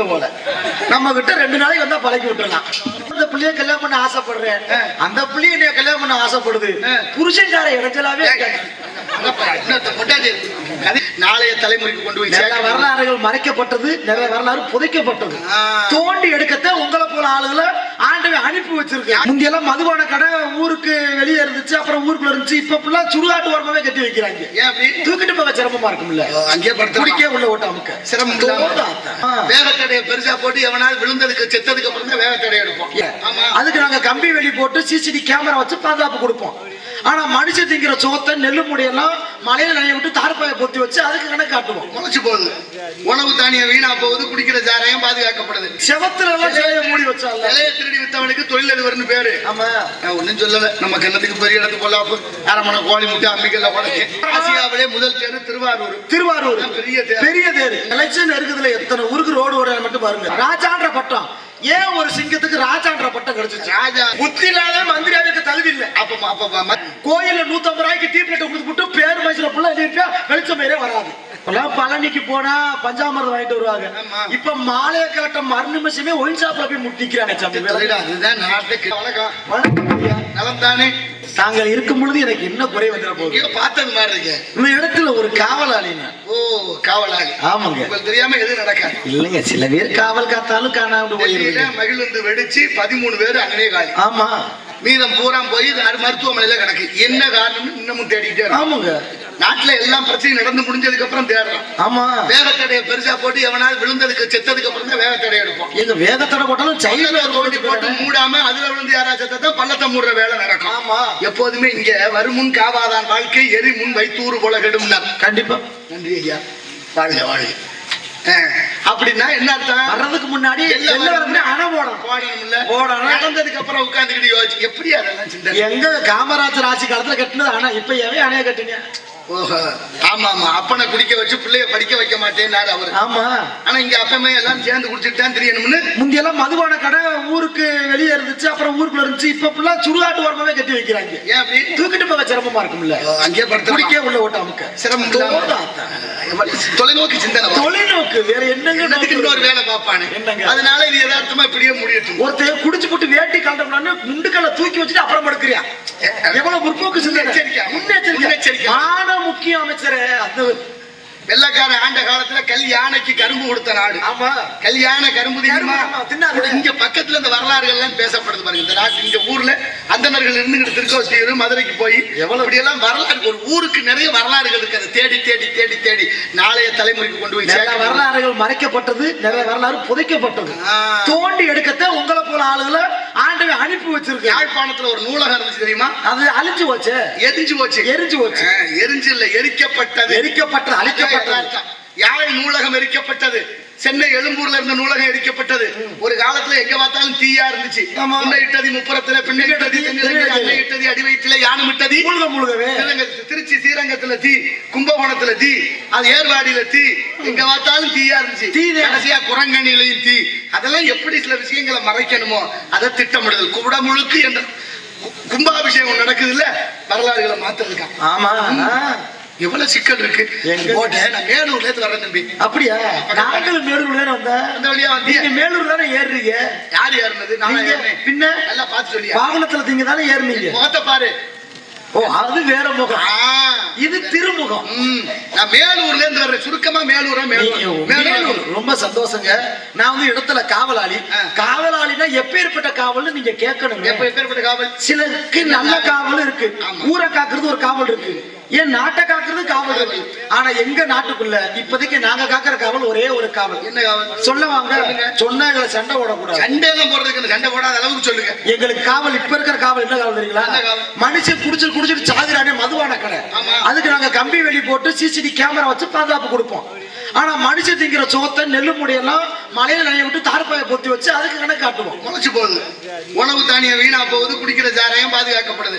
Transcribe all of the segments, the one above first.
பிள்ளை போல. நம்ம கிட்ட ரெண்டு நாளைக்கு வந்தா பழக்கி விட்டுறலாம். அந்த பிள்ளைய கல்யாணம் பண்ண ஆசைப்படுறேன். அந்த பிள்ளைய கல்யாணம் பண்ண ஆசைப்படுது. புருஷன்கார இடைஞ்சலாவே நாளைய தலைமுறைக்கு கொண்டு போய் நிறைய. வரலாறுகள் மறைக்கப்பட்டது நிறைய வரலாறு புதைக்கப்பட்டது. தோண்டி எடுக்கத்த உங்களை போல ஆளுகளை ஆண்டவன் அனுப்பி வச்சிருக்கேன் முந்தியெல்லாம் மதுபான கடை ஊருக்கு வெளியே இருந்துச்சு அப்புறம் ஊருக்குள்ள இருந்துச்சு இப்ப ஃபுல்லா சுடுகாட்டு ஓரமாவே கட்டி வைக்கிறாங்க. தூக்கிட்டு போக சிரமமா இருக்கும்ல? படுத்து குடிக்கே உள்ள ஓட்ட அமுக்க. சிரமம். வேகத்தடையை பெருசா போட்டு எவனாவது விழுந்ததுக்கு செத்ததுக்கு அப்புறம் தான் வேகத்தடை எடுப்போம் அதுக்கு நாங்க கம்பி வெளி போட்டு சிசிடி கேமரா வச்சு பாதுகாப்பு கொடுப்போம். ஆனா மனுஷன் திங்கிற சோத்தை நெல்லு முடியெல்லாம் மலையில நனைய விட்டு தார்பாயை பொத்தி வச்சு அதுக்கு கணக்கு காட்டுவோம். முளைச்சு போகுது. உணவு தானியம் வீணா போகுது குடிக்கிற சாராயம் பாதுகாக்கப்படுது செவத்துல எல்லாம் சிலையை மூடி வச்சால இலைய திருடி வித்தவனுக்கு தொழிலதிபர்னு பேரு. ஆமா. நான் ஒண்ணும் சொல்லல. நம்ம கண்ணத்துக்கு பெரிய இடத்து பொல்லாப்பு? அரமணை கோழி முட்டை அம்மிக்கல்ல உடச்சு ஆசியாவிலே முதல் தேர் திருவாரூர். திருவாரூர். பெரிய தேர். பெரிய தேர். எலெக்ஷன் இருக்குதுல எத்தனை ஊருக்கு ரோடு வர மட்டும் பாருங்க. ராஜான்ற பட்டம். ஏன் ஒரு சிங்கத்துக்கு ராஜான்ற பட்டம் கிடைச்சிச்சு? ராஜா. புத்தி இல்லாத மந்திரியாவுக்கு தகுதி இல்ல. அப்ப அப்ப கோயில்ல நூத்தம்பது ரூபாய்க்கு டீ பிளேட் கொடுத்துட்டு பேர் மனுஷன புள்ள எழுதிருப்பா வெளிச்சம் பேரே வராது. இப்பெல்லாம் பழனிக்கு போனா பஞ்சாமிரதம் வாங்கிட்டு வருவாங்க. இப்ப மாலைய காட்ட மறு நிமிஷமே ஒயின் ஷாப்ல போய் முட்டிக்கிறாங்க அதுதான் நாட்டுக்கு. வணக்கம். நலம் தானே தாங்கள் இருக்கும் பொழுது எனக்கு என்ன குறை வந்துட போகுது பார்த்தது மாதிரி இருக்கு. இந்த இடத்துல ஒரு காவலாளி. ஓ காவலாளி. ஆமாங்க. உங்களுக்கு தெரியாம எதுவும் நடக்காது. இல்லைங்க சில பேர் காவல் காத்தாலும் காணாம டெல்லியில போயிருங்க மகிழ்ந்து வெடிச்சு பதிமூணு பேர் அங்கனே காலி. ஆமா. மீதம் பூரா போய் மருத்துவமனையில கிடக்கு. என்ன காரணம்னு இன்னமும் இருக்கோம். ஆமாங்க. நாட்டுல எல்லாம் பிரச்சனையும் நடந்து முடிஞ்சதுக்கு அப்புறம் தேடுறோம் ஆமா. வேகத்தடையை பெருசா போட்டு எவனாவது விழுந்ததுக்கு செத்ததுக்கு அப்புறம் தான் வேகத்தடை எடுப்போம். எங்க வேகத்தோட போட்டாலும் சைடுல ஒரு கோடி போட்டு மூடாம அதுல விழுந்து யாராவது செத்தா பள்ளத்தை மூடுற வேலை நடக்கும். ஆமா. எப்போதுமே இங்க வருமுன் காவாதான் வாழ்க்கை எரி முன் வைத்தூறு போல கெடும்னார் கண்டிப்பா. நன்றி ஐயா. வாழ்க வாழ்க. அப்படின்னா என்ன அர்த்தம்? வர்றதுக்கு முன்னாடி அணை போடணும். போடணும்ல போடணும். நடந்ததுக்கு அப்புறம் உட்கார்ந்துக்கிட்டு யோசிச்சு எப்படி அதெல்லாம் சிந்தனை? எங்க காமராஜர் ஆட்சி காலத்துல கட்டினது அணை. இப்ப எவன் அணைய கட்டுங்க ஓஹோ ஆமா ஆமா அப்பனை குடிக்க வச்சு பிள்ளைய படிக்க வைக்க மாட்டேன்னாரு அவரு. ஆமா. ஆனா இங்க அப்பமே எல்லாம் சேர்ந்து குடிச்சிட்டு தான் தெரியணும்னு முந்தியெல்லாம் மதுபான கடை ஊருக்கு வெளியே இருந்துச்சு அப்புறம் ஊருக்குள்ள இருந்துச்சு. இப்ப ஃபுல்லா சுடுகாட்டு ஓரமாவே கட்டி வைக்கிறாங்க. ஏன் அப்படி? தூக்கிட்டு போக சிரமமா இருக்கும்ல. ஓ, அங்கேயே படுத்து குடிக்கே உள்ள ஓட்ட அமுக்க சிரமம் தோதா இல்லாம. அத்தா. தொலைநோக்கு சிந்தனை. தொலைநோக்கு வேற என்னங்க இன்னொரு? வேலை பார்ப்பானு? அதனால இது யதார்த்தமா இப்படியே முடியட்டும். ஒருத்தன் குடிச்சு போட்டு வேட்டி கலந்தோம்னா முண்டுக்கல்ல தூக்கி வச்சுட்டு அப்புறம் படுக்கிறியா? எவ்வளவு முற்போக்கு சிந்தனை? முன்னெச்சரிக்கை. முன்னெச்சரிக்கை. முன்னெச்சரிக்கை. மான முக்கிய அமைச்சரே அந்த வெள்ளக்கார ஆண்ட காலத்துல கல் யானைக்கு கரும்பு கொடுத்த நாடு. ஆமா. கல்யாண கரும்பு. இங்க பக்கத்துல இந்த வரலாறுகள் எல்லாம் பேசப்படுது பாருங்க. இந்த நாட்டு இந்த ஊர்ல அந்தனர்கள் இருந்துகிட்டு திருக்கோஷ்டியூர் மதுரைக்கு போய் எவ்வளவு? இப்படி எல்லாம் வரலாறு ஒரு ஊருக்கு நிறைய வரலாறுகள் இருக்கு. அதை தேடி தேடி தேடி தேடி நாளைய தலைமுறைக்கு கொண்டு போய். வரலாறுகள் மறைக்கப்பட்டது நிறைய வரலாறு புதைக்கப்பட்டது. தோண்டி எடுக்கத்த உங்களை போல ஆளுகளை ஆண்டவன் அனுப்பி வச்சிருக்கேன் யாழ்ப்பாணத்துல ஒரு நூலகம் இருந்துச்சு தெரியுமா? அது அழிஞ்சு போச்சு. எரிஞ்சு போச்சு. எரிஞ்சு போச்சு. எரிஞ்சு இல்ல எரிக்கப்பட்டது. எரிக்கப்பட்டது அழிக்கப்பட்டது. யாழ் நூலகம் எரிக்கப்பட்டது? சென்னை எழும்பூர்ல இருந்த நூலகம் எரிக்கப்பட்டது. ஒரு காலத்துல எங்க பார்த்தாலும் தீயா இருந்துச்சு. முன்ன இட்டதி முப்புறத்துல பின்ன இட்டதி தென்னிலங்கை, அன்னை இட்டதி அடி வயிற்றுல யானும் இட்டதி. திருச்சி ஸ்ரீரங்கத்துல தீ கும்பகோணத்துல தீ அது ஏர்வாடியில தீ. எங்க பார்த்தாலும் தீயா இருந்துச்சு. தீதான். கடைசியா குரங்கணியிலையும் தீ. அதெல்லாம் எப்படி சில விஷயங்களை மறைக்கணுமோ அதை திட்டமிடுதல். குடமுழுக்கு என்ற கும்பாபிஷேகம் நடக்குது இல்ல வரலாறுகளை மாத்திருக்கான் ஆமா. எவ்வளவு சிக்கல் இருக்கு? நான் மேலூர்ல இருந்து வரேன் தம்பி. அப்படியா? நாங்களும் மேலூர் தானே வந்தேன் அந்த வழியா நீங்க மேலூர் தானே ஏறுறீங்க? யார் ஏறினது? நான் பின்ன நல்லா பார்த்து சொல்லியா? வாகனத்துல நீங்க தானே ஏறுனீங்க. முகத்தை பாரு. ஓ அது வேற முகம். இது திருமுகம். நான் மேலூர்ல இருந்து வர்றேன். சுருக்கமா மேலூரா மேலூர். ரொம்ப சந்தோஷங்க. நான் வந்து இடத்துல காவலாளி. காவலாளினா எப்பேற்பட்ட காவல்னு நீங்க எப்ப எப்பேற்பட்ட காவல்? சிலருக்கு நல்ல காவல் இருக்கு. ஊரை காக்குறது ஒரு காவல் இருக்கு. ஏன் நாட்டை காக்குறது காவல். இருக்கு ஆனா எங்க நாட்டுக்குள்ள இப்போதைக்கு நாங்க காக்குற காவல் ஒரே ஒரு காவல். என்ன காவல்? சொல்ல வாங்க. சொன்னா எங்களை சண்டை ஓடக்கூடாது சண்டை எல்லாம் போடுறதுக்கு சண்டை போடாத அளவுக்கு சொல்லுங்க. எங்களுக்கு காவல் இப்ப இருக்கிற காவல் என்ன காவல் தெரியுங்களா? மனுஷன் குடிச்சிட்டு குடிச்சிட்டு சாகுறானே மதுவான கடை. அதுக்கு நாங்க கம்பி வெளி போட்டு சிசிடி கேமரா வச்சு பாதுகாப்பு கொடுப்போம். ஆனா மனுஷன் திங்கிற சோத்தை நெல்லு முடியெல்லாம் மலையில நனைய விட்டு தார்பாயை பொத்தி வச்சு அதுக்கு கணக்கு காட்டுவோம். முளைச்சு போகுது. உணவு தானியம் வீணா போகுது குடிக்கிற சாராயம் பாதுகாக்கப்படுது.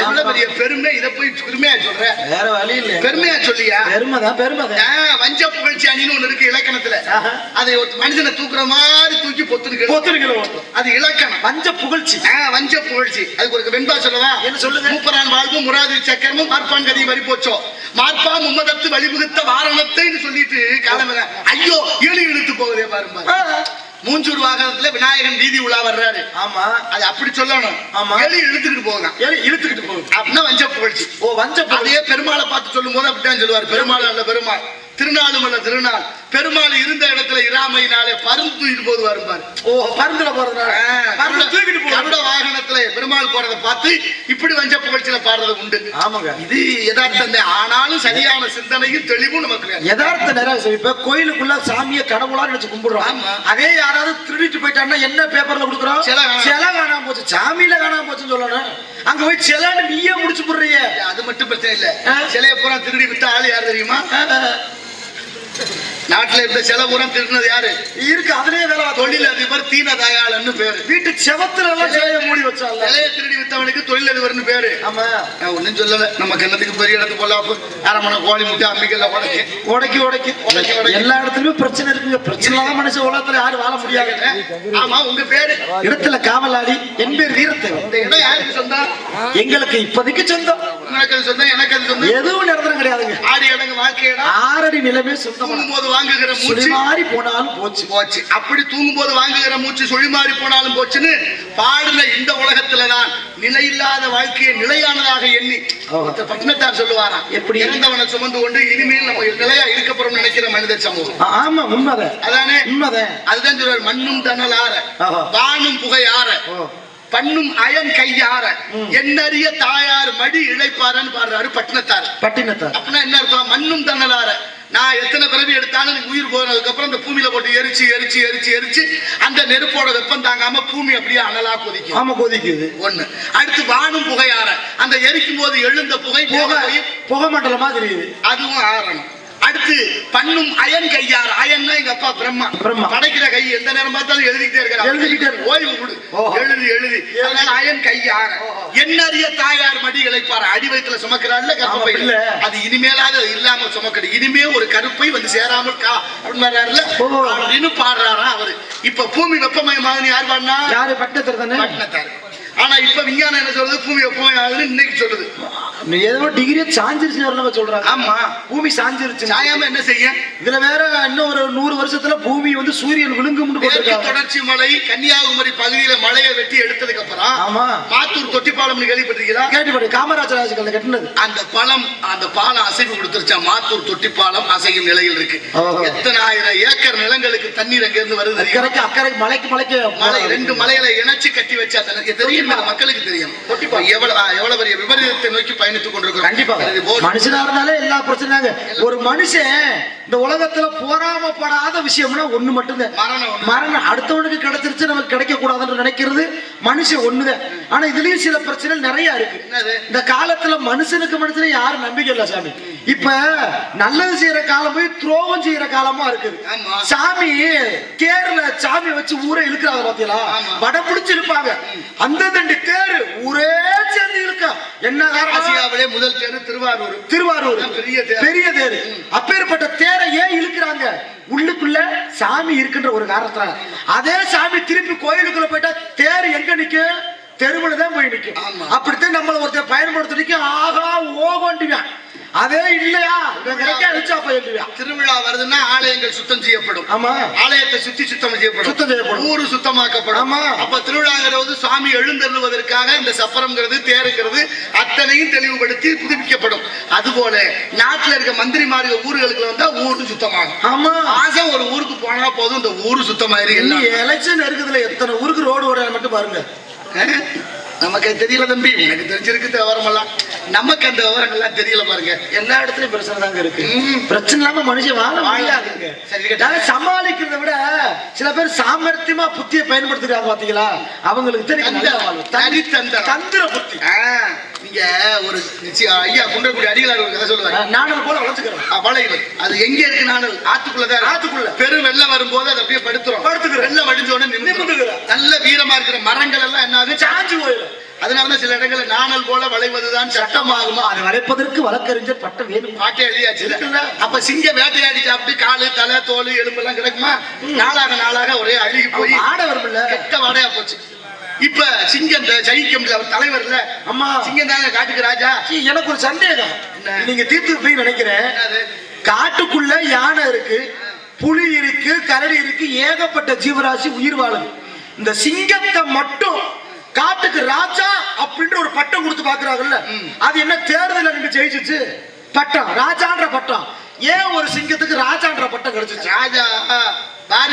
எவ்வளவு பெரிய பெருமை இதை போய் பெருமையா சொல்ற வேற வழி இல்ல பெருமையா சொல்லியா? பெருமைதான் பெருமைதான். ஆ, வஞ்ச புகழ்ச்சி அணின்னு ஒண்ணு இருக்கு இலக்கணத்துல. அதை ஒரு மனுஷனை தூக்குற மாதிரி தூக்கி பொத்துருக்கு பொத்துருக்கிற ஓட்டம் அது இலக்கணம். வஞ்ச புகழ்ச்சி. வஞ்ச புகழ்ச்சி. அதுக்கு ஒரு வெண்பா சொல்லவா? என்ன சொல்லுங்க? மூப்பரான் வாழ்வும் முராதி சக்கரமும் மார்பான் கதி வரி போச்சோ மார்பா மும்மதத்து வழிமுகத்த வாரணத்தைன்னு சொல்லிட்டு காலம் ஐயோ இழு இழுத்து போகுதே பாருங்க ஆ. மூஞ்சூர் வாகனத்துல விநாயகன் வீதி உலா வர்றாரு. ஆமா. அது அப்படி சொல்லணும். ஆமா. எலி இழுத்துக்கிட்டு போகலாம் ஏழை இழுத்துக்கிட்டு போகுது. அப்படின்னா வஞ்ச புகழ்ச்சி. ஓ வஞ்ச பொருள். அதே பெருமாளை பார்த்து சொல்லும் போது அப்படித்தான் சொல்லுவார். பெருமாள் அல்ல பெருமாள். திருநாளும் அல்ல திருநாள். பெருமாள் இருந்த இடத்துல இராமையினாலே பருந்து தூக்கிட்டு போது வரும்பார் ஓ பருந்துல போறதுனால? பருந்து தூக்கிட்டு கருட வாகனத்துல பெருமாள் போறத பார்த்து இப்படி வஞ்ச புகழ்ச்சியில பாடுறது உண்டு. ஆமாங்க. இது யதார்த்தம். ஆனாலும் சரியான சிந்தனையும் தெளிவும் நமக்கு. யதார்த்த நேரம் இப்ப கோயிலுக்குள்ள சாமியை கடவுளா நினைச்சு கும்பிடுறோம். அதே யாராவது திருடிட்டு போயிட்டான்னா என்ன பேப்பர்ல கொடுக்குறோம்? சிலை காணாம. போச்சு. சாமியில காணாம போச்சுன்னு சொல்லணும். அங்க போய் சிலைன்னு நீயே முடிச்சு போடுறீங்க அது மட்டும் பிரச்சனை இல்ல. சிலையை பூரா திருடி வித்த ஆள் யார் தெரியுமா? நாட்டுல இருந்த சிலை பூரா திருடினது யாரு? இருக்கு அதுலயே வேலை தொழில் அதிபர் தீன தயாளன்னு பேரு. வீட்டு செவத்துல எல்லாம் சிலையை மூடி வச்சால சிலையை திருடி வித்தவனுக்கு தொழில் அதிபர்னு பேரு. ஆமா. நான் ஒண்ணும் சொல்லல. நமக்கு என்னத்துக்கு பெரிய இடத்துக்கு போலாம் அரமனை கோழி முட்டை அம்மிக்கல்ல உடச்சு உடைக்கி உடைக்கி. உடைக்கி, உடைக்கி. எல்லா இடத்துலயும் பிரச்சனை இருக்குங்க. பிரச்சனை இல்லாத மனுஷன் உலகத்துல யாரும் வாழ முடியாது. ஆமா உங்க பேரு? இடத்துல காவலாளி என் பேர் வீரத்தேவன். இந்த இடம் யாருக்கு சொந்தம்? எங்களுக்கு இப்போதைக்கு சொந்தம். உனக்கு அது சொந்தம் எனக்கு அது சொந்தம் எதுவும் நிரந்தரம் கிடையாதுங்க. ஆடி இடங்க வாழ்க்கை இடம். ஆறடி நிலமே சொந்தம். போது வாங்குகிற மூச்சு. சுழிமாறி போனாலும் போச்சு. போச்சு. அப்படி தூங்கும் போது வாங்குகிற மூச்சு சுழி மாறி போனாலும் போச்சுன்னு பாடின இந்த உலகத்துல தான் நிலையில்லாத வாழ்க்கையை நிலையானதாக எண்ணி பட்டினத்தார் சொல்லுவாராம் எப்படி? இறந்தவனை சுமந்து கொண்டு இனிமேல் நம்ம நிலையா இருக்கப்படும் நினைக்கிற மனித சமூகம். ஆமா உண்மைதான். அதானே? உண்மைதான். அதுதான் சொல்றாரு மண்ணும் தணலார ஆஹா. வானும் புகையார ஓ. பண்ணும் அயன் கையார. என்னறிய தாயார் மடி இழைப்பாரன்னு பாடுறாரு பட்டினத்தார். பட்டினத்தார். அப்படின்னா என்ன அர்த்தம்? மண்ணும் தன்னலார. நான் எத்தனை பிறவி எடுத்தாலும் உயிர் போனதுக்கு அப்புறம் இந்த பூமியில போட்டு எரிச்சு எரிச்சு எரிச்சு எரிச்சு அந்த நெருப்போட வெப்பம் தாங்காம பூமி அப்படியே அனலா கொதிக்கும். ஆமா கொதிக்குது. ஒண்ணு. அடுத்து வானும் புகையார. அந்த எரிக்கும் போது எழுந்த புகை புகை புகை மண்டலமா தெரியுது அதுவும் ஆறணும் அடுத்து பண்ணும் அயன் கையார் அயன்னா எங்க அப்பா பிரம்மா. பிரம்மா. படைக்கிற கை எந்த நேரம் பார்த்தாலும் எழுதிக்கிட்டே இருக்கிறார் எழுதிக்கிட்டே. ஓய்வு கொடு. எழுதி எழுதி. அதனால அயன் கையார. என்னறிய தாயார் மடி இழைப்பார் அடி வயிற்றுல சுமக்கிறாள்ல கர்ப்பப்பையில பிள்ளை. அது இனிமேலாவது இல்லாம சுமக்கணும். இனிமே ஒரு கருப்பை வந்து சேராமல் கா அப்படின்னு. அப்படின்னு பாடுறாரா அவரு. இப்ப பூமி வெப்பமயமாகுதுன்னு யார் பாடினா? யாரு? பட்டினத்தார் தானே பட்டினத்தார் ஆனா இப்ப விஞ்ஞானம் என்ன சொல்றது பூமி வெப்பமயமாகுதுன்னு இன்னைக்கு சொல்லுது. நீ ஏதோ டிகிரியே சாஞ்சிருச்சுன்னு சொல்றாங்க. ஆமா. பூமி சாஞ்சிருச்சு. சாயாம என்ன செய்ய? இதுல வேற இன்னும் ஒரு நூறு வருஷத்துல பூமி வந்து சூரியன் போட்டிருக்காங்க. தொடர்ச்சி மலை கன்னியாகுமரி பகுதியில மலையை வெட்டி எடுத்ததுக்கு அப்புறம் ஆமா. மாத்தூர் தொட்டிப்பாலம் கேள்விப்பட்டிருக்கீங்களா? கேட்டுப்பாடு காமராஜர் ராஜுக்கு கட்டினது. அந்த பழம் அந்த பாலம் அசைவு கொடுத்துருச்சா? மாத்தூர் தொட்டிப்பாலம் அசையும் நிலையில் இருக்கு. எத்தனை ஆயிரம் ஏக்கர் நிலங்களுக்கு தண்ணீர் அங்க இருந்து வருது? அக்கறைக்கு அக்கறைக்கு மலைக்கு மலைக்கு. மலை ரெண்டு மலையில இணைச்சு கட்டி வச்சா தெரியும்? இந்த மக்களுக்கு தெரியும். தொட்டிப்பாலம். எவ்வளவு ஆ, எவ்வளவு பெரிய விபரீதத்தை நோக்கி பயணித்துக் கொண்டிருக்கிறோம். கண்டிப்பா. இது போர் மனுஷனா இருந்தாலே எல்லா பிரச்சனைங்க ஒரு மனுஷன் இந்த உலகத்துல போராமப்படாத விஷயம்னா ஒண்ணு மட்டும்தான். மரணம் ஒண்ணு. மரணம். அடுத்தவனுக்கு கிடைச்சிருச்சு நமக்கு கிடைக்க கூடாதுன்னு நினைக்கிறது மனுஷன் ஒண்ணுதான். ஆனா இதுலயும் சில பிரச்சனை நிறைய இருக்கு? இந்த காலத்துல மனுஷனுக்கு மனுஷனே யாரும் நம்பிக்கை இல்ல சாமி. இப்ப நல்லது செய்யற காலம் போய் துரோகம் செய்யற காலமா இருக்குது. சாமி தேர்ல சாமி வச்சு ஊரை இழுக்கிறாங்க பாத்தீங்களா. வடம் பிடிச்சு இழுப்பாங்க. அந்த தண்டி தேர் ஊரே சேர்ந்து இழுக்க. என்ன ஆசியாவிலே முதல் தேர் திருவாரூர். திருவாரூர். பெரிய தேர். பெரிய தேர். அப்பேற்பட்ட தேரை ஏன் இழுக்கிறாங்க? உள்ளுக்குள்ள சாமி இருக்கின்ற ஒரு காரணத்தினால. அதே சாமி திருப்பி கோயிலுக்குள்ள போயிட்டா தேர் எங்க நிக்கும் தெருவுல தான் போய் நிக்கும் ஆமா. அப்படித்தான் நம்மள ஒருத்தர் பயன்படுத்திக்கு ஆகா ஓகோண்டிவான் அதே இல்லையா? திருவிழா வருதுன்னா ஆலயங்கள் சுத்தம் செய்யப்படும். ஆமா. ஆலயத்தை சுத்தி சுத்தம் செய்யப்படும். சுத்தம் செய்யப்படும். ஊரு சுத்தமாக்கப்படும். ஆமா. அப்ப திருவிழாங்கிறது சுவாமி எழுந்தருளுவதற்காக இந்த சப்பரம்ங்கிறது தேருங்கிறது அத்தனையும் தெளிவுபடுத்தி புதுப்பிக்கப்படும். அதுபோல நாட்டுல இருக்க மந்திரிமார்கள் ஊர்களுக்கு வந்தா ஊரு சுத்தமாகும். ஆமா. மாசம் ஒரு ஊருக்கு போனா போதும் இந்த ஊரு சுத்தமாயிரு இனி எல்லாம் எலெக்ஷன் இருக்குதுல எத்தனை ஊருக்கு ரோடு ஓட மட்டும் பாருங்க. நமக்கு தெரியல தம்பி. எனக்கு தெரிஞ்சிருக்கு விவரமெல்லாம் நமக்கு அந்த விவரங்கள்லாம் தெரியல பாருங்க. எல்லா இடத்துலயும் பிரச்சனை தாங்க இருக்கு. பிரச்சனை இல்லாம மனுஷன் வாழ முடியாதுங்க சமாளிக்கிறத விட சில பேர் சாமர்த்தியமா புத்தியை பயன்படுத்துறாங்க பாத்தீங்களா? அவங்களுக்கு தெரியும். வாழ்வு. தந்தி-. தந்திர புத்தி. நீங்க ஒரு ஐயா குன்றக்குடி அடிகளார் ஒரு கதை போல வளர்த்துக்கிறோம். வளைவு அது எங்க இருக்கு நானல்? ஆத்துக்குள்ளதான் ஆத்துக்குள்ள. பெரும் வெள்ளம் வரும்போது அது அப்படியே படுத்துரும். படுத்துக்கிறோம். வெள்ளம் வடிஞ்ச உடனே நிமிந்துரும். நிமிந்துக்கிறோம். நல்ல வீரமா இருக்கிற மரங்கள் எல்லாம் என்ன ஆகுது? சாஞ்சு போயிடும். அதனாலதான் சில இடங்கள்ல நாணல் போல வளைவதுதான் சட்டமாகுமா? அதை வளைப்பதற்கு வழக்கறிஞர் பட்டம் வேணும். பாட்டை எழுதியாச்சு இருக்குல்ல? அப்ப சிங்க வேட்டையாடி சாப்பிட்டு காலு தலை தோல் எலும்பு எல்லாம் கிடக்குமா நாளாக நாளாக ஒரே அழுகி போய் ஆட வரும்ல கெட்ட வாடையா போச்சு. இப்ப சிங்கம் ஜெயிக்கும் அவர் தலைவர்ல. அம்மா. சிங்கம் தாங்க காட்டுக்கு ராஜா? எனக்கு ஒரு சந்தேகம்? நீங்க தீர்த்து போய் நினைக்கிறேன்? காட்டுக்குள்ள யானை இருக்கு புலி இருக்கு கரடி இருக்கு ஏகப்பட்ட ஜீவராசி உயிர் வாழுது. இந்த சிங்கத்தை மட்டும் காட்டுக்கு ராஜா அப்படின்ற ஒரு பட்டம் கொடுத்து பாக்குறாங்கல்ல அது என்ன தேர்தல நீங்க ஜெயிச்சிச்சு? பட்டம். ராஜான்ற பட்டம். ஏன் ஒரு சிங்கத்துக்கு ராஜான்ற பட்டம் கிடைச்சிச்சு? ராஜா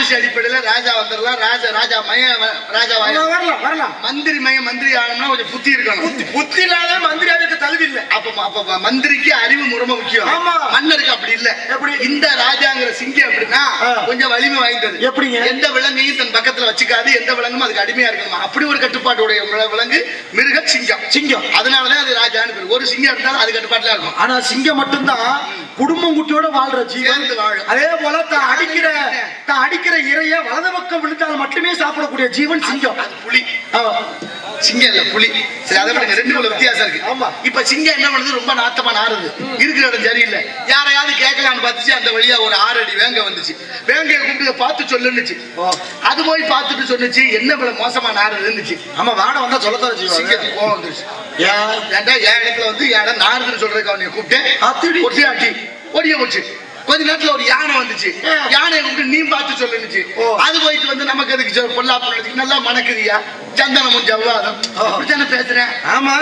வாரிசு அடிப்படையில ராஜா வந்துடலாம். ராஜா ராஜா மய ராஜா வரலாம் வரலாம். மந்திரி மய மந்திரி ஆகணும்னா கொஞ்சம் புத்தி இருக்கணும். புத்தி புத்தி இல்லாத மந்திரியாவுக்கு தகுதி இல்லை. அப்ப அப்ப மந்திரிக்கு அறிவு முறைமை முக்கியம். ஆமா. மன்னருக்கு அப்படி இல்ல. எப்படி? இந்த ராஜாங்கிற சிங்கம் எப்படின்னா ஆ. கொஞ்சம் வலிமை வாய்ந்தது. எப்படிங்க? எந்த விலங்கையும் தன் பக்கத்துல வச்சுக்காது. எந்த விலங்கும் அதுக்கு அடிமையா இருக்கணும்? அப்படி ஒரு கட்டுப்பாட்டுடைய வில- விலங்கு மிருக சிங்கம். சிங்கம். அதனாலதான் அது ராஜான்னு பேரு. ஒரு சிங்கம் இருந்தாலும் அது கட்டுப்பாட்டுல இருக்கும். ஆனா சிங்கம் மட்டும்தான் குடும்பம் குட்டியோட வாழ்ற ஜீவன். அதே போல தான் அடிக்கிற தான் அடிக்கிற இறைய வலது பக்கம் விழுந்தால் மட்டுமே சாப்பிடக்கூடிய ஜீவன் சிங்கம். புலி. சிங்கம் இல்ல புலி. சரி அதை ரெண்டு உள்ள வித்தியாசம் இருக்கு. ஆமா. இப்ப சிங்கம் என்ன பண்ணுது? ரொம்ப நாத்தமா நாறுது. இருக்கிற இடம் சரியில்லை. யாரையாவது கேட்கலான்னு பார்த்துச்சு அந்த வழியா ஒரு ஆறு அடி வேங்க வந்துச்சு. வேங்கைய கூப்பிட்டு பார்த்து சொல்லுன்னுச்சு. அது போய் பார்த்துட்டு சொன்னுச்சு என்ன இவ்வளவு மோசமா நாறுதுன்னுச்சு. ஆமா வாட வந்தா சொல்லத்தான் சிங்கத்துக்கு கோவம் வந்துருச்சு. ஏன் ஏன்டா என் இடத்துல வந்து என் இடம் நாறுதுன்னு சொல்றதுக்கு அவனை கூப்பிட்டேன்? அத்திடி. ஒட்டி ஆட்டி ஓடிய போச்சு. கொஞ்ச நேரத்துல ஒரு யானை வந்துச்சு. யானையை கூப்பிட்டு நீ பார்த்து சொல்லுனுச்சு ஓ. அது போயிட்டு வந்து நமக்கு எதுக்கு சொல் பொல்லாப்பு நடந்துச்சு நல்லா மணக்குதியா சந்தனமும் ஜவ்வாதம். அப்படித்தானே பேசுறேன் ஆமா.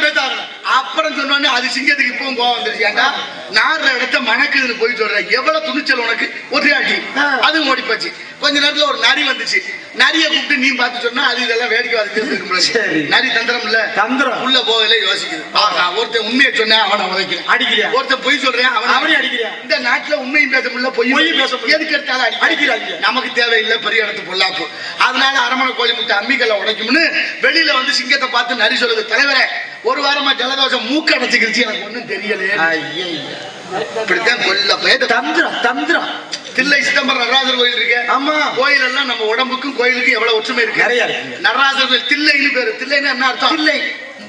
பேசாத. அப்புறம் சொன்னோடனே அது சிங்கத்துக்கு இப்பவும் கோவம் வந்துருச்சு ஏன்டா நாடுற இடத்த மணக்குதுன்னு போய் சொல்றேன் எவ்வளவு துணிச்சல் உனக்கு ஒற்றையாட்டி ஆ. அதுவும் ஓடி போச்சு கொஞ்ச நேரத்துல ஒரு நரி வந்துச்சு நரியை கூப்பிட்டு நீ பார்த்து சொன்னா அது இதெல்லாம் வேடிக்கை. இருக்கு நரி தந்திரம் இல்ல தந்திரம். உள்ள போகல யோசிக்குது ஒருத்தன் உண்மையை சொன்னா அவனை உதைக்கிறேன் அடிக்கிறியா? ஒருத்தன் பொய் சொல்றேன் அவனை அவனையும் அடிக்கிறியா? இந்த நாட்டுல உண்மையும் பேச முடியல பொய்யும் பேச. எதுக்கு எடுத்தாலும் அடி அடிக்கிறாங்க. நமக்கு தேவையில்லை பெரிய இடத்து பொல்லாப்பு அதனால அரமணை கோழி முட்டை அம்மிக்கல்ல உடைக்கும்னு வெளியில வந்து சிங்கத்தை பார்த்து நரி சொல்லுது தலைவரே ஒரு வாரமா ஜலதோஷம் மூக்கு அடைச்சுக்கிருச்சு எனக்கு ஒண்ணும் தெரியலையே. இப்படித்தான் கொல்ல தந்திரம் தந்திரம் தில்லை சிதம்பரம் நடராஜர் கோயில் இருக்கு ஆமா. கோயில் எல்லாம் நம்ம உடம்புக்கும் கோயிலுக்கும் எவ்வளவு ஒற்றுமை இருக்கு நிறைய. நடராஜர் கோயில் தில்லைன்னு பேரு தில்லைன்னு என்ன அர்த்தம் தில்லை.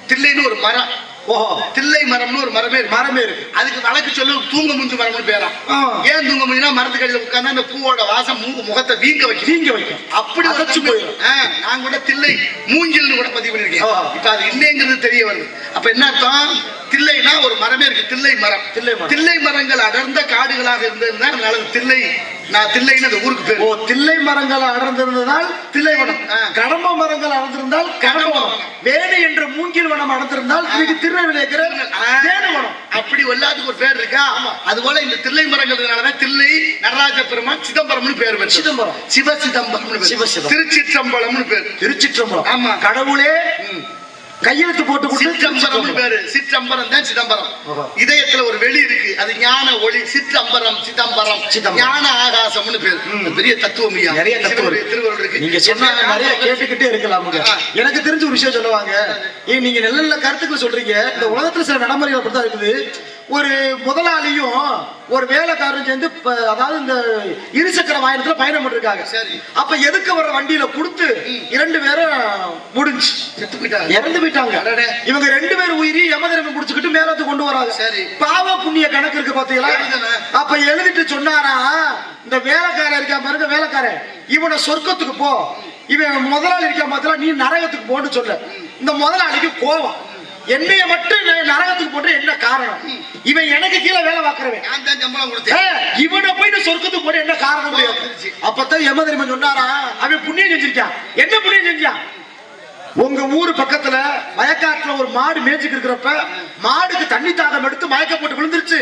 தில்லைன்னு ஒரு மரம் ஓஹோ தில்லை மரம்னு ஒரு மரமே இருக்கு மரமே இருக்கு அதுக்கு வழக்கு சொல்ல தூங்க முஞ்சு மரம்னு பேரா. ஏன் தூங்க முஞ்சுனா மரத்துக்கு அடியில உட்கார்ந்தா அந்த பூவோட வாசம் மூக்கு முகத்தை வீங்க வைக்கும் வீங்க வைக்கும் அப்படி தன்மை. போயிடும். நான் கூட தில்லை மூங்கில்னு கூட பதிவு பண்ணிருக்கேன். இப்ப அது இல்லைங்கிறது தெரிய வருது அப்ப என்ன அர்த்தம் தில்லைனா ஒரு மரமே இருக்கு. தில்லை மரம். தில்லை மரங்கள் அடர்ந்த காடுகளாக இருந்ததுன்னா அதனால அது தில்லை நான் தில்லைன்னு அந்த ஊருக்கு பேர். ஓ தில்லை மரங்கள் அடர்ந்திருந்ததால் தில்லை வனம். கடம்ப மரங்கள் அடர்ந்திருந்தால் கடம்ப வனம். வேணு என்ற மூங்கில் வனம் அடர்ந்திருந்தால் இன்னைக்கு திருநெல்வேலி வேணு வனம். அப்படி எல்லாத்துக்கும் ஒரு பேர் இருக்கா? அது போல இந்த தில்லை மரங்கள்னாலதான் தில்லை நடராஜ பெருமான் சிதம்பரம்னு பேர். சிதம்பரம். சிவ சிதம்பரம். திருச்சிற்றம்பலம்னு பேர். திருச்சிற்றம்பலம். ஆமா. கடவுளே கையெழுத்து போட்டு சிற்றம்பரம். பேரு சிற்றம்பரம் தான் சிதம்பரம். இதயத்துல ஒரு வெளி இருக்கு அது ஞான ஒளி சிற்றம்பரம் சிதம்பரம். ஞான ஆகாசம்னு பேரு பெரிய தத்துவம். நிறைய தத்துவம் சிவனுடைய இருக்கு. நீங்க சொன்னா நிறைய? கேட்டுக்கிட்டே இருக்கலாமுங்க ஆ. எனக்கு தெரிஞ்ச ஒரு விஷயம் சொல்லுவாங்க நீங்க நல்ல நல்ல கருத்துக்கள் சொல்றீங்க இந்த உலகத்துல சில நடைமுறைகள் அப்படித்தான் இருக்குது ஒரு முதலாளியும் ஒரு வேலைக்காரரும் சேர்ந்து அதாவது இந்த இருசக்கர வாகனத்துல பயணம் பண்ணிருக்காங்க சரி. அப்ப எதுக்கு வர வண்டியில கொடுத்து இரண்டு பேரும் முடிஞ்சு செத்து போயிட்டாங்க. இறந்து போயிட்டாங்க. இவங்க ரெண்டு பேரும் உயிரி யமதரமை முடிச்சுக்கிட்டு மேலத்து கொண்டு வராங்க சரி. பாவ புண்ணிய கணக்கு இருக்கு பாத்தீங்களா. அப்ப எழுதிட்டு சொன்னாரா இந்த வேலைக்காரன் இருக்கா பாருங்க வேலைக்காரன் இவனை சொர்க்கத்துக்கு போ இவன் முதலாளி இருக்கா பாத்தீங்களா நீ நரகத்துக்கு போன்னு சொல்ல இந்த முதலாளிக்கு கோவம் என்னைய மட்டும் நரகத்துக்கு போட்டு என்ன காரணம்? இவன் எனக்கு கீழே வேலை பார்க்கறவன். இவனை போய் சொர்க்கத்துக்கு போட்டு என்ன காரணம். அப்பதான் யமதர்மன் சொன்னாரா? அவன் புண்ணியம் செஞ்சிருக்கான். என்ன புண்ணியம் செஞ்சான் உங்க ஊரு பக்கத்துல வயக்காட்டுல ஒரு மாடு மேய்ச்சிட்டு இருக்கிறப்ப மாடுக்கு தண்ணி தாகம் எடுத்து மயக்கம் போட்டு விழுந்துருச்சு.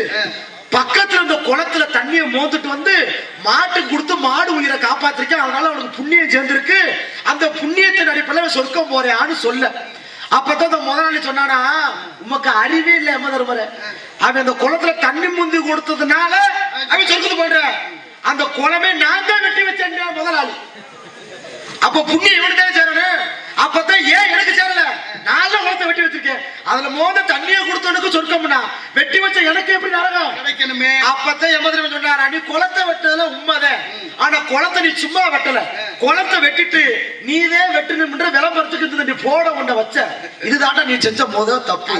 பக்கத்துல இருந்த குளத்துல தண்ணியை மோந்துட்டு வந்து மாட்டுக்கு கொடுத்து மாடு உயிரை காப்பாத்திருக்கேன். அதனால அவனுக்கு புண்ணியம் சேர்ந்திருக்கு. அந்த புண்ணியத்தின் அடிப்படையில் சொர்க்கம் போறேன்னு சொல்ல. அப்பதான் இந்த முதலாளி சொன்னானா உமக்கு அறிவே இல்ல எமதர்மரை அவன் அந்த குளத்துல தண்ணி முந்தி கொடுத்ததுனால அவன் சொர்க்கத்துக்கு போயிடுறான். அந்த குளமே நான் தான் வெட்டி வச்சேன் முதலாளி. அப்ப புண்ணியம் இவனுக்கு தானே சேரணும்? அப்பதான் ஏன் எனக்கு சேரல? நான் தான் குளத்தை வெட்டி வச்சிருக்கேன். அதுல மோத தண்ணியை கொடுத்தவனுக்கு சொர்க்கம்னா வெட்டி வச்ச எனக்கு எப்படி நரகம்? கிடைக்கணுமே. அப்பதான் யமதர்மன் சொன்னாரா நீ குளத்தை வெட்டதுல உண்மைதான். ஆனா குளத்தை நீ சும்மா வெட்டல. குளத்தை வெட்டிட்டு நீதே வெட்டணும்ன்ற விளம்பரத்துக்கு நீ போட உண்ட வச்ச. இதுதான்டா நீ செஞ்ச முத தப்பு.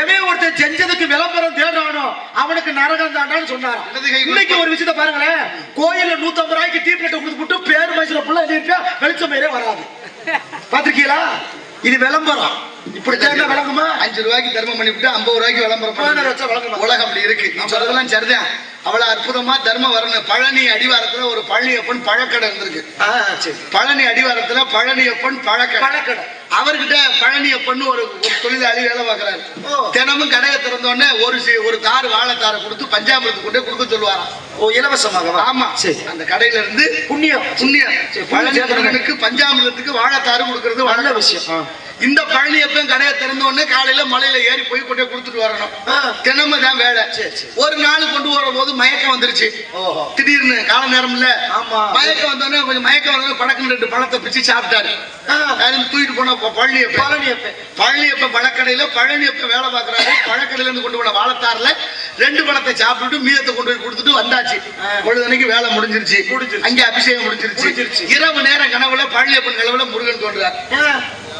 எவன் ஒருத்தன் செஞ்சதுக்கு விளம்பரம் தேடுறானோ அவனுக்கு நரகம் தாண்டான்னு கை இன்னைக்கு ஒரு விஷயத்த பாருங்களேன். கோயில்ல நூத்தம்பது ரூபாய்க்கு டீ பிளேட் கொடுத்து பேர் வயசுல புள்ள எழுதிருப்பா வெளிச்சம் வராது. பாத்திருக்கீங்களா இது விளம்பரம். இப்படி தேடினா விளங்குமா அஞ்சு ரூபாய்க்கு தர்மம் பண்ணிவிட்டு ஐம்பது ரூபாய்க்கு விளம்பரம்? உலகம் அப்படி இருக்கு. சொல்றதெல்லாம் சரிதான். அவ்வளவு அற்புதமா தர்மம் வரணும் பழனி அடிவாரத்துல ஒரு பழனியப்பன் பழக்கடை இருந்திருக்கு. பழனி அடிவாரத்துல பழனியப்பன் பழக்கடை. பழக்கடை. அவர்கிட்ட பழனியப்பன் ஒரு ஒரு தொழிலாளி வேலை பார்க்கறாரு. தினமும் கடையை திறந்த உடனே ஒரு ஒரு தார் வாழைத்தாரை கொடுத்து பஞ்சாமிரத்து கொண்டு கொடுக்க சொல்லுவாராம். ஓ இலவசமாகவா? ஆமா. சரி. அந்த கடையில இருந்து புண்ணியம். புண்ணியம் பழனி முருகனுக்கு பஞ்சாமிரத்துக்கு வாழைத்தாறு கொடுக்கறது நல்ல. விஷயம். இந்த பழனியப்பன் கடையை திறந்த உடனே காலையில மலையில ஏறி போய் கொண்டு கொடுத்துட்டு வரணும். தினமும் தான் வேலை. ஒரு நாள் கொண்டு வரும் போது மயக்கம் வந்துருச்சு. திடீர்னு கால நேரம் இல்ல ஆமா. மயக்கம் வந்தோடனே கொஞ்சம் மயக்கம் வந்தோடனே பழக்கம் ரெண்டு பழத்தை பிச்சு சாப்பிட்டாரு. தூக்கிட்டு போன ப- பழனியப்பன் பழனியப்பன் பழனியப்ப பழக்கடையில பழனியப்ப வேலை பார்க்கறாரு. பழக்கடையில இருந்து கொண்டு போன வாழைத்தாறுல ரெண்டு பழத்தை சாப்பிட்டுட்டு மீதத்தை கொண்டு போய் கொடுத்துட்டு வந்தாச்சு. பொழுதனைக்கு வேலை முடிஞ்சிருச்சு. அங்கே அபிஷேகம் முடிஞ்சிருச்சு. இரவு நேரம் கனவுல பழனியப்பன் கனவுல முருகன் தோன்றார்.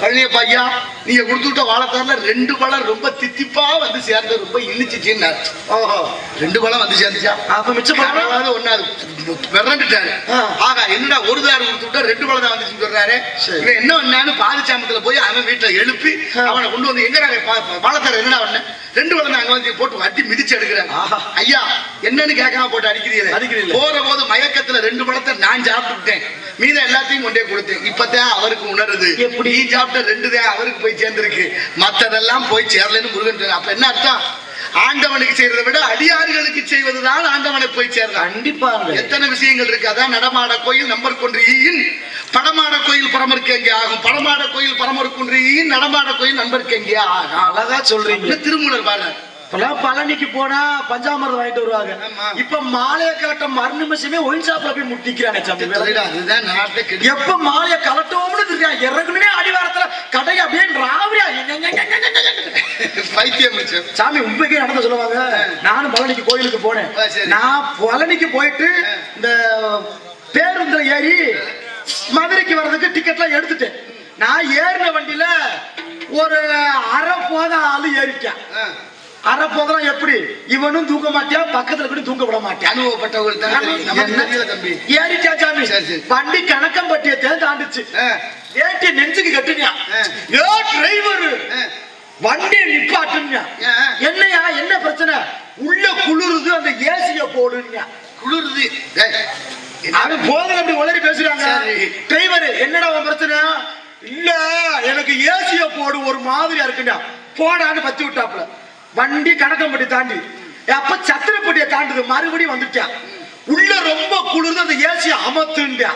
பழனியப்ப ஐயா நீங்க கொடுத்து விட்ட வாழைத்தாறுல ரெண்டு பழம் ரொம்ப தித்திப்பா வந்து சேர்ந்து ரொம்ப இனிச்சிச்சுன்னாரு ஓஹோ ரெண்டு பழம் வந்து சேர்ந்துச்சா அப்ப மிச்சம் பழம் ஒன்னாது விரண்டுட்டாரு. ஆகா என்னடா ஒரு தாறு கொடுத்து விட்டா ரெண்டு பழம் தான் வந்துச்சுன்னு சொல்றாரு. இவன் என்ன பண்ணான்னு பாதிச்சாமத்துல போய் அவன் வீட்டுல எழுப்பி. அவனை கொண்டு வந்து எங்க வாழைத்தார என்னடா பண்ண ரெண்டு தான் அங்க வந்து போட்டு வட்டி மிதிச்சு எடுக்கிறாங்க. ஐயா என்னன்னு கேட்காம போட்டு அடிக்கிறீங்களே அடிக்கிறீங்களே. போற போது மயக்கத்துல ரெண்டு பழத்தை நான் சாப்பிட்டுட்டேன் மீத எல்லாத்தையும் கொண்டே கொடுத்தேன் இப்பதான் அவருக்கு உணருது எப்படி? நீ சாப்பிட்ட ரெண்டு தான் அவருக்கு போய் சேர்ந்திருக்கு மத்ததெல்லாம் போய் சேரலன்னு முருகன். அப்ப என்ன அர்த்தம் ஆண்டவனுக்கு செய்யறதை விட அடியார்களுக்கு செய்வதுதான் ஆண்டவனை போய் சேர்றான். கண்டிப்பாங்க எத்தனை விஷயங்கள் இருக்கு? அதான் நடமாட கோயில் நம்பர் கொன்று ஈயின். படமாட கோயில் பரமருக்கு எங்கே ஆகும்? படமாட கோயில் பரமருக்கு ஈயின் நடமாட கோயில் நண்பருக்கு எங்கே ஆகும்? அழகா சொல்றீங்க. திருமூலர் பாரு இப்பெல்லாம் பழனிக்கு போனா பஞ்சாமிரதம் வாங்கிட்டு வருவாங்க. இப்ப மாலையை கலட்ட மறு நிமிஷமே ஒயின் ஷாப்ல போய் முட்டிக்கிறாங்க. எப்ப மாலையை கலட்டோம்னு தெரியா இறங்குனே அடிவாரத்துல கடையை அப்படியே ராவரியா. பைத்தியம். சாமி உண்மைக்கே நடந்து சொல்லுவாங்க. நானும் பழனிக்கு கோயிலுக்கு போனேன். நான் பழனிக்கு போயிட்டு இந்த பேருந்துல ஏறி மதுரைக்கு வர்றதுக்கு டிக்கெட்லாம் எடுத்துட்டேன். நான் ஏறின வண்டியில ஒரு அரை போத ஆளு ஏறிட்டான். அரை போதெல்லாம் எப்படி? இவனும் தூக்க மாட்டியான் பக்கத்துல கூட தூங்க விட மாட்டான் அனுபவப்பட்டவர்கள் ஏறிட்டா சாமி. வண்டி கணக்கம்பட்டியத்தை தாண்டுச்சு ஆ, ஏட்டி நெஞ்சுக்கு கட்டுனியா. ஏ டிரைவர். வண்டியை நிப்பாட்டுங்க? என்னையா என்ன பிரச்சனை? உள்ள குளிருது அந்த ஏசிய போடுங்க. குளிருது? அவன் போதும் அப்படி உளறி பேசுறாங்க. டிரைவர் என்னடா உன் பிரச்சனை? இல்ல எனக்கு ஏசிய போடு ஒரு மாதிரியா இருக்குடா போடான்னு பத்தி விட்டாப்புல. வண்டி கணக்கம்பட்டி தாண்டி. அப்ப சத்திரப்பட்டியை தாண்டுது மறுபடியும் வந்துட்டான் உள்ள ரொம்ப குளிர்ந்து அந்த ஏசிய அமர்த்துண்டா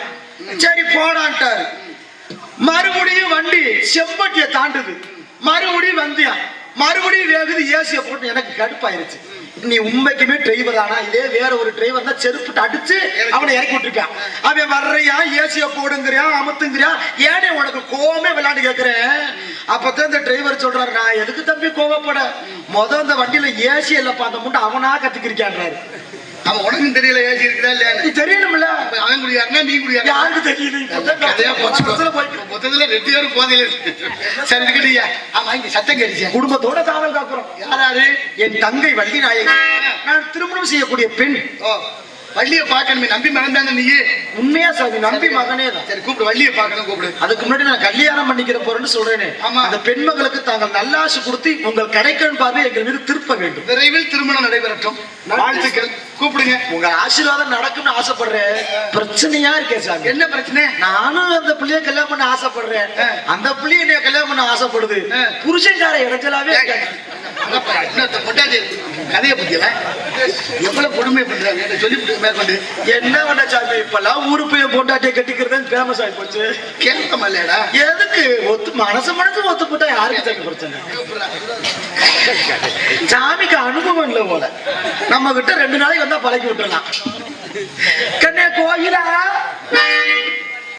சரி போடான்ட்டாரு. மறுபடியும் வண்டி செம்பட்டியை தாண்டுது. மறுபடியும் வந்தியா? மறுபடியும் வேகுது ஏசிய போட்டு எனக்கு கடுப்பாயிருச்சு. நீ உண்மைக்குமே டிரைவர் ஆனா இதே வேற ஒரு டிரைவர் தான் செருப்புட்டு அடிச்சு அவனை இறக்கி விட்டுருக்கான். அவன் வர்றியா? ஏசிய போடுங்கிறியா? அமுத்துங்கிறியா? ஏனே உனக்கு கோவமே விளையாண்டு கேக்குறேன் அப்பதான் இந்த டிரைவர் சொல்றாரு நான் எதுக்கு தம்பி கோவப்பட? முத அந்த வண்டியில ஏசி இல்லப்பா அந்த முண்டை அவனா கத்துக்கிறிக்கான்றாரு. அவன் உனக்கும் தெரியல ஏசி இருக்குதா இல்லையா தெரியணும்ல. அவன் குடியாருன்னா நீ குடியாரு. யாருக்கு இப்பதான் கதையா போச்சு. மொத்தத்துல ரெண்டு பேரும் போதையில இருக்கு. சரி இருக்கட்டியா ஆமா இங்க சத்தம் கேட்டுச்சேன் குடும்பத்தோட காவல் காக்குறோம். யாராரு? என் தங்கை வள்ளி நாயகி. நான் திருமணம் செய்யக்கூடிய பெண். வள்ளிய பார்க்கணுமே. நம்பி மறந்தாங்க நீயே உண்மையா சாமி நம்பி மகனே தான். சரி கூப்பிடு. வள்ளிய பார்க்கணும் கூப்பிடு. அதுக்கு முன்னாடி நான் கல்யாணம் பண்ணிக்கிற போறேன்னு சொல்றேனே. ஆமா. அந்த பெண்மகளுக்கு தாங்கள் நல்லாசு கொடுத்து உங்கள் கடைக்கண் பார்வை எங்கள் மீது திருப்ப வேண்டும். விரைவில் திருமணம் நடைபெறட்டும். வாழ்த்துக்கள். கூப்பிடுங்க. உங்க ஆசீர்வாதம் நடக்கும்னு ஆசைப்படுறேன். பிரச்சனையா இருக்கே சாமி. என்ன பிரச்சனை? நானும் அந்த பிள்ளைய கல்யாணம் பண்ண ஆசைப்படுறேன். அந்த பிள்ளைய கல்யாணம் பண்ண ஆசைப்படுது. புருஷன்கார இடைஞ்சலாவே பொட்டாட்டி கதையை பத்தியல எவ்வளவு கொடுமை பண்றாங்க? சொல்லி மேற்கொண்டு என்ன பண்ண சாமி? இப்பெல்லாம் ஊரு போய் பொண்டாட்டியை கட்டிக்கிறது ஃபேமஸ் ஆகி போச்சு. கேட்க இல்லையாடா எதுக்கு? ஒத்து மனசு மனசு ஒத்து போட்டா யாருக்கு தங்க பிரச்சனை? சாமிக்கு அனுபவம் இல்லை போல. நம்ம கிட்ட ரெண்டு நாளைக்கு வந்தா பழக்கி விட்டுறலாம். கண்ணே கோயிலா?